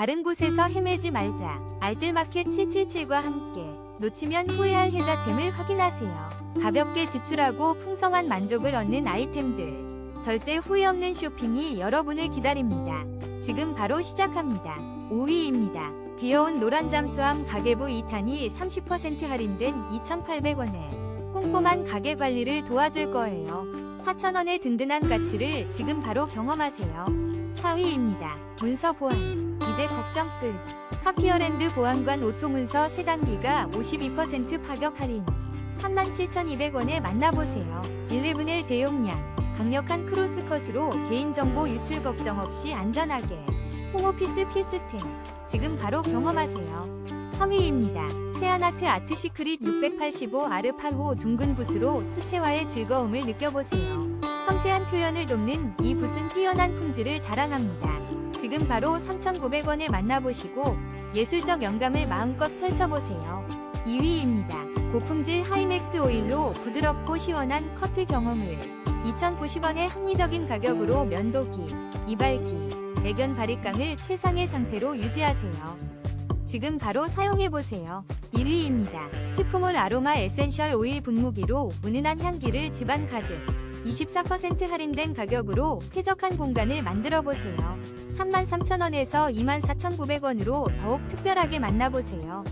다른 곳에서 헤매지 말자. 알뜰마켓 777과 함께 놓치면 후회할 혜자템을 확인하세요. 가볍게 지출하고 풍성한 만족을 얻는 아이템들. 절대 후회 없는 쇼핑이 여러분을 기다립니다. 지금 바로 시작합니다. 5위입니다. 귀여운 노란 잠수함 가계부 2탄이 30% 할인된 2,800원에 꼼꼼한 가게 관리를 도와줄 거예요. 4,000원의 든든한 가치를 지금 바로 경험하세요. 4위입니다. 문서 보안. 이제 걱정 끝. 카피어랜드 보안관 오토 문서 3단기가 52% 파격 할인. 37,200원에 만나보세요. 11의 대용량. 강력한 크로스컷으로 개인정보 유출 걱정 없이 안전하게. 홈오피스 필수템. 지금 바로 경험하세요. 3위입니다. 세안아트 아트시크릿 685R8호 둥근 붓으로 수채화의 즐거움을 느껴보세요. 섬세한 표현을 돕는 이 붓은 뛰어난 품질을 자랑합니다. 지금 바로 3,900원에 만나보시고 예술적 영감을 마음껏 펼쳐보세요. 2위입니다. 고품질 하이맥스 오일로 부드럽고 시원한 커트 경험을 2,090원의 합리적인 가격으로 면도기, 이발기, 배견 바리깡을 최상의 상태로 유지하세요. 지금 바로 사용해보세요. 1위입니다. 치프몰 아로마 에센셜 오일 분무기로 은은한 향기를 집안 가득 24% 할인된 가격으로 쾌적한 공간을 만들어보세요. 33,000원에서 24,900원으로 더욱 특별하게 만나보세요.